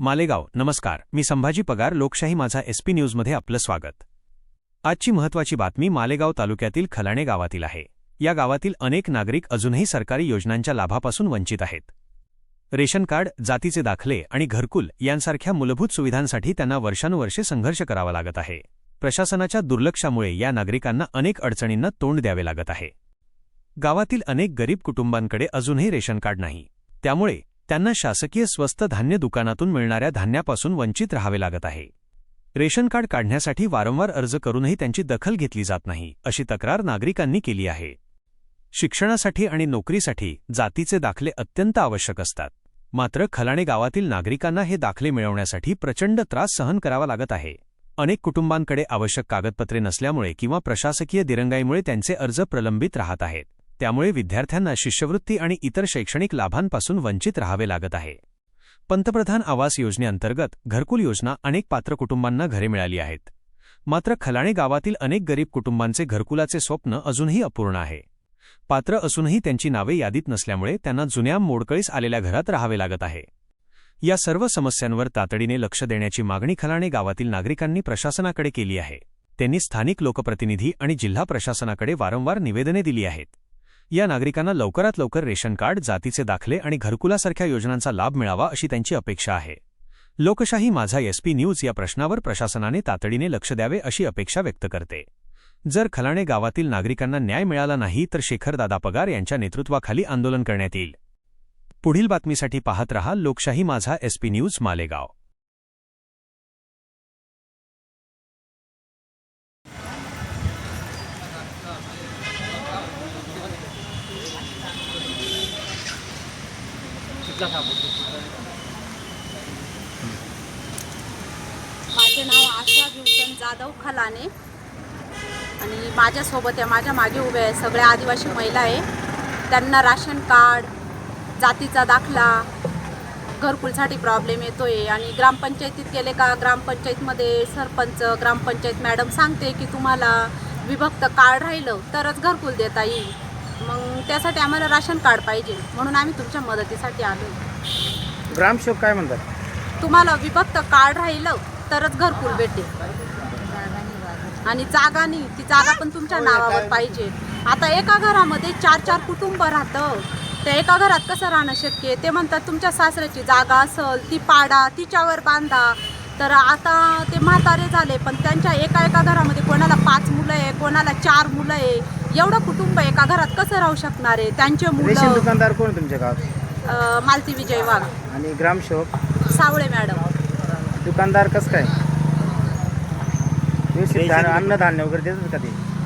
मालेगाव नमस्कार. मी संभाजी पगार लोकशाही माझा एसपी न्यूजमध्ये आपलं स्वागत. आजची महत्त्वाची बातमी मालेगाव तालुक्यातील खलाणे गावातील आहे. या गावातील अनेक नागरिक अजूनही सरकारी योजनांच्या लाभापासून वंचित आहेत. रेशन कार्ड जातीचे दाखले आणि घरकुल यांसारख्या मूलभूत सुविधांसाठी त्यांना वर्षानुवर्षे संघर्ष करावा लागत आहे. प्रशासनाच्या दुर्लक्षामुळे या नागरिकांना अनेक अडचणींना तोंड द्यावे लागत आहे. गावातील अनेक गरीब कुटुंबांकडे अजूनही रेशन कार्ड नाही. त्यामुळे त्यांना शासकीय स्वस्त धान्य दुकानातून मिळणाऱ्या धान्यापासून वंचित राहावे लागत आहे. रेशन कार्ड काढण्यासाठी वारंवार अर्ज करूनही त्यांची दखल घेतली जात नाही अशी तक्रार नागरिकांनी केली आहे. शिक्षणासाठी आणि नोकरीसाठी जातीचे दाखले अत्यंत आवश्यक असतात. मात्र खलाणे गावातील नागरिकांना हे दाखले मिळवण्यासाठी प्रचंड त्रास सहन करावा लागत आहे. अनेक कुटुंबांकडे आवश्यक कागदपत्रे नसल्यामुळे किंवा प्रशासकीय दिरंगाईमुळे त्यांचे अर्ज प्रलंबित राहत आहेत. त्यामुळे विद्यार्थ्यांना शिष्यवृत्ती आणि इतर शैक्षणिक लाभांपासून वंचित राहावे लागत आहे. पंतप्रधान आवास योजनेअंतर्गत घरकुल योजना अनेक पात्र कुटुंबांना घरे मिळाली आहेत. मात्र खलाणे गावातील अनेक गरीब कुटुंबांचे घरकुलाचे स्वप्न अजूनही अपूर्ण आहे. पात्र असूनही त्यांची नावे यादीत नसल्यामुळे त्यांना जुन्या मोडकळीस आलेल्या घरात राहावे लागत आहे. या सर्व समस्यांवर तातडीने लक्ष देण्याची मागणी खलाणे गावातील नागरिकांनी प्रशासनाकडे केली आहे. त्यांनी स्थानिक लोकप्रतिनिधी आणि जिल्हा प्रशासनाकडे वारंवार निवेदने दिली आहेत. या नागरिकांना लवकरात लवकर रेशन कार्ड जातीचे दाखले आणि घरकुलासारख्या योजनांचा लाभ मिळावा अशी त्यांची अपेक्षा आहे. लोकशाही माझा एसपी न्यूज या प्रश्नावर प्रशासनाने तातडीने लक्ष द्यावे अशी अपेक्षा व्यक्त करते. जर खलाणे गावातील नागरिकांना न्याय मिळाला नाही तर शेखरदादा पगार यांच्या नेतृत्वाखाली आंदोलन करण्यात येईल. पुढील बातमीसाठी पाहत रहा लोकशाही माझा एसपी न्यूज मालेगाव. माझे नाव आशा भीमचंद जाधव खलाने. आणि माझ्यासोबत आहे माझ्या मागे उभे आहे सगळ्या आदिवासी महिला आहे. त्यांना राशन कार्ड जातीचा दाखला घरकुलसाठी प्रॉब्लेम येतोय. आणि ग्रामपंचायतीत गेले का? ग्रामपंचायतमध्ये सरपंच ग्रामपंचायत मॅडम सांगते की तुम्हाला विभक्त कार्ड राहिलं तरच घरकुल देता येईल. मग त्यासाठी आम्हाला राशन कार्ड पाहिजे. म्हणून आम्ही तुमच्या मदतीसाठी आलो ग्रामसेवक काय म्हणतात? तुम्हाला विभक्त कार्ड राहिलं तरच घरकुल भेटेल. आणि जागा नाही ती जागा पण तुमच्या नावावर पाहिजे. आता एका घरामध्ये चार चार कुटुंब राहतं. त्या एका घरात कसं राहणं शक्य? आहे ते म्हणतात तुमच्या सासऱ्याची जागा असल ती पाडा तिच्यावर बांधा. तर आता ते म्हातारे झाले पण त्यांच्या एका एका घरामध्ये कोणाला पाच मुलं आहे कोणाला चार मुलं आहे. एवढं कुटुंब एका घरात कसं राहू शकणार आहे? त्यांचे रेशन मुलं दुकानदार कोण आहे तुमच्या गावात? अं, मालती विजय वाघ. आणि ग्रामसेवक? सावळे मॅडम. दुकानदार कसं काय? व्यवस्थित अन्नधान्य वगैरे देतात का ते?